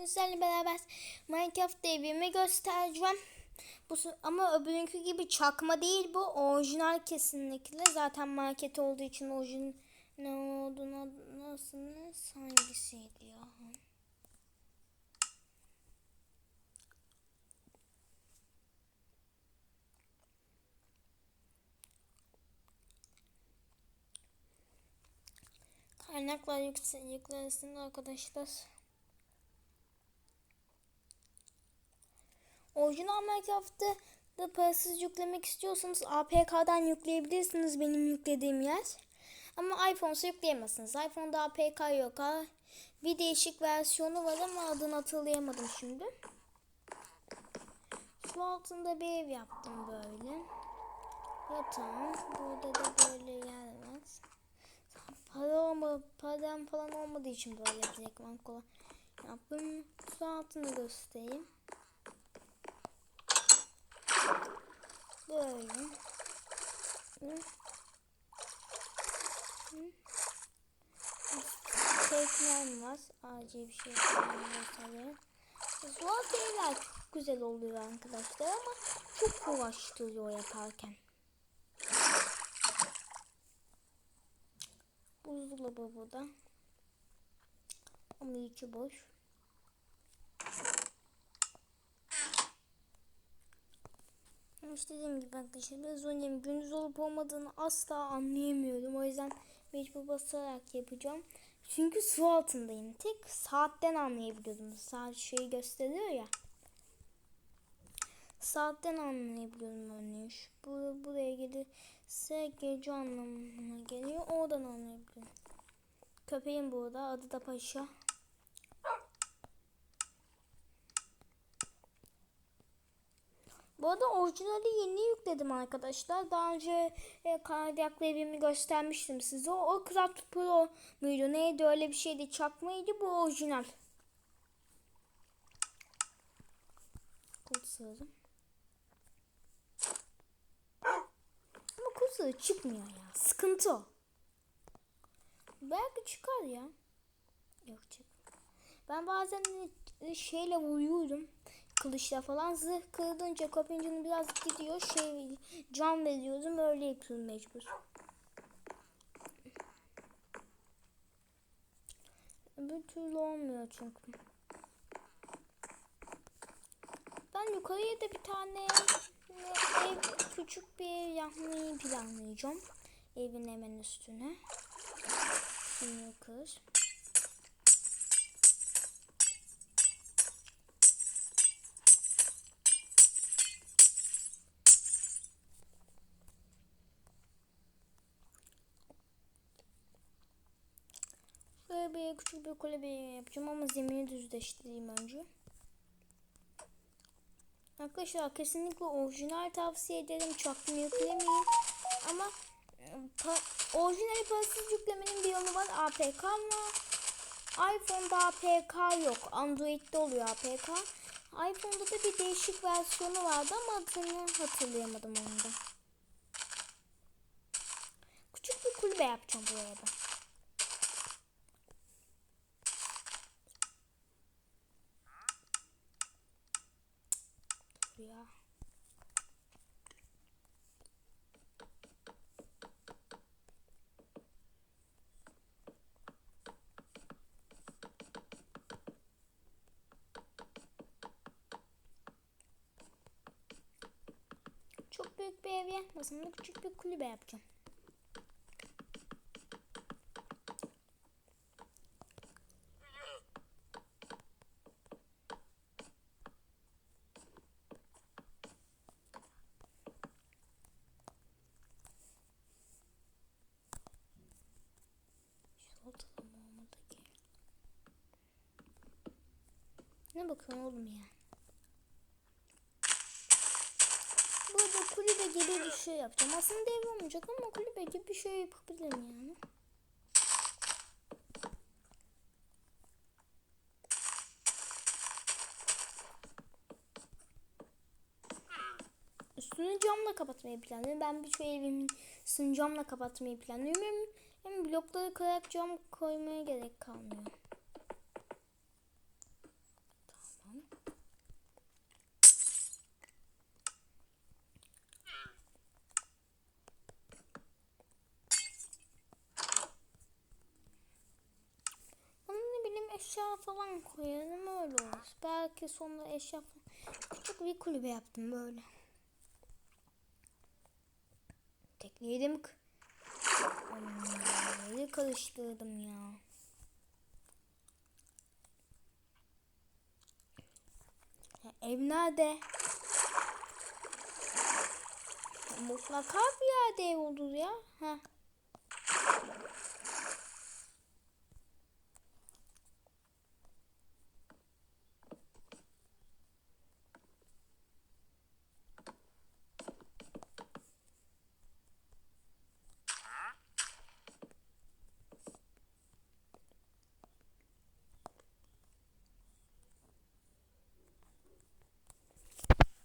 Sizlerle beraber Minecraft evimi göstereceğim. Bu ama öbürünkü gibi çakma değil bu. Orijinal kesinlikle. Zaten market olduğu için orijinal ne olduğuna nasıl hangisiydi ya? Kaynaklar yüksek yüklerisinde arkadaşlar. Orijinal Minecraft'ı da parasız yüklemek istiyorsanız APK'dan yükleyebilirsiniz benim yüklediğim yer. Ama iPhone'sa yükleyemezsiniz. iPhone'da APK yok ha. Bir değişik versiyonu var ama adını hatırlayamadım şimdi. Su altında bir ev yaptım böyle. Yatağım. Burada da böyle yer var. Para olma, param falan olmadığı için böyle direktman kolay yaptım. Su altını göstereyim. Böyle. Teknem var. Acil bir şey göstereyim. Suat evler çok güzel oluyor arkadaşlar ama çok uğraştırıyor yaparken. Buzdolabı burada. Ama içi boş. İşte dediğim gibi arkadaşlar biraz oynayayım. Gündüz olup olmadığını asla anlayamıyorum. O yüzden mecbur basarak yapacağım. Çünkü su altındayım. Tek saatten anlayabiliyordum. Saat şeyi gösteriyor ya. Saatten anlayabiliyorum örneğin. Şu, bu, buraya gelirse gece anlamına geliyor. Oradan anlayabiliyorum. Köpeğim burada. Adı da Paşa. Bu arada orijinali yeni yükledim arkadaşlar. Daha önce e, kaydaklı evimi göstermiştim size. O, o Craft Pro muydu? Neydi öyle bir şeydi. Çakmaydı bu orijinal. Kurt sığırım. Ama kurt sığırı çıkmıyor ya. Sıkıntı o. Belki çıkar ya. Yok çık. Ben bazen e, şeyle vuruyorum. Kılıçla falan zırh kırılınca kopincanı biraz gidiyor. Şey can veriyorum öyle yapıyorum mecbur. Bir türlü olmuyor çünkü. Ben yukarıya da bir tane ev, küçük bir ev yapmayı planlayacağım. Evin hemen üstüne. Şunu kır. Bir küçük bir kulübe yapacağım ama zemini düzleştireyim önce. Arkadaşlar kesinlikle orijinal tavsiye ederim. Çaktım yüklemeyin. Ama pa orijinali parasız yüklemenin bir yolu var. APK ama iPhone'da APK yok. Android'de oluyor APK. iPhone'da da bir değişik versiyonu vardı ama adını hatırlayamadım onu da. Küçük bir kulübe yapacağım buraya da. ya. Çok büyük bir ev yapmasam da küçük bir kulübe yapacağım. Ne bakıyorsun oğlum ya? Burada kulübe gibi bir şey yapacağım. Aslında ev olmayacak ama kulübe gibi bir şey yapabilirim yani. Üstünü camla kapatmayı planlıyorum. Ben bir şu evimin üstünü camla kapatmayı planlıyorum. Hem, blokları kırarak cam koymaya gerek kalmıyor. Eşya falan koyarım öyle olur. Belki sonra eşya falan. Küçük bir kulübe yaptım böyle. Tekleyelim. Neyi karıştırdım ya. ya ev nerede? Mutlaka bir yerde ev olur ya. Ha.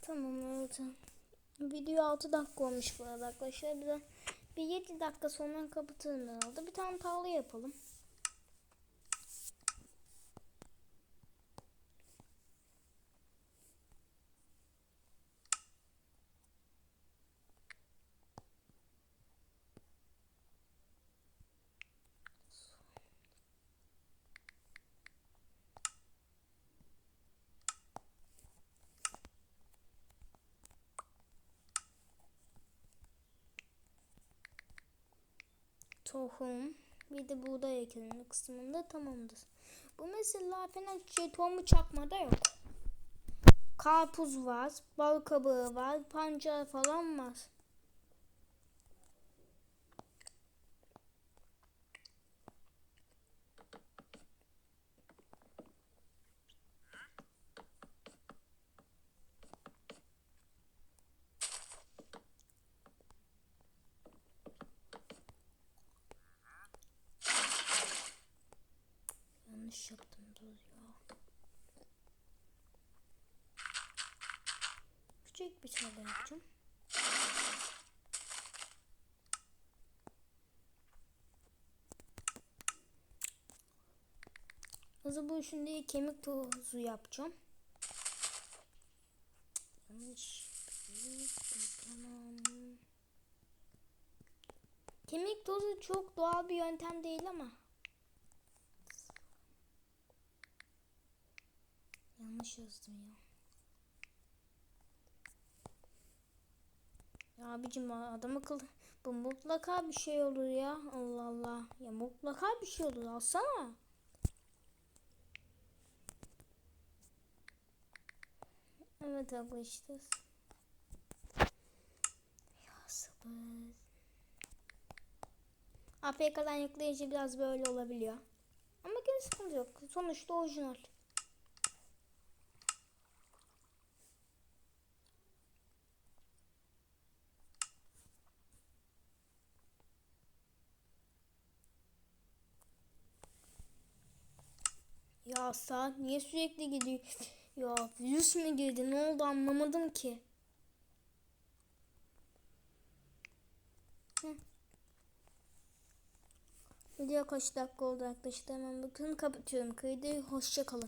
Tamam evet. Video 6 dakika olmuş bu arada arkadaşlar. Bir, bir 7 dakika sonra kapatırım herhalde. Bir tane tavla yapalım. Tohum. Bir de buğday ekelim kısmında tamamdır. Bu mesela falan şey tohumu çakmada yok. Karpuz var, bal kabağı var, pancar falan var. Yanlış yaptım ya. Küçük bir şey yapacağım. Hızlı bu şimdi kemik tozu yapacağım. Yanlış. Kemik tozu çok doğal bir yöntem değil ama. Yanlış yazdım ya. Ya abicim adam akıllı. Bu mutlaka bir şey olur ya. Allah Allah. Ya mutlaka bir şey olur. Alsana. Evet arkadaşlar. Ya sabır. APK'dan yükleyici biraz böyle olabiliyor. Ama gene sıkıntı yok. Sonuçta orijinal. Ya saat niye sürekli gidiyor? Ya virüs mü girdi? Ne oldu anlamadım ki. Video kaç dakika oldu arkadaşlar? Hemen bakın kapatıyorum. Kaydı hoşça kalın.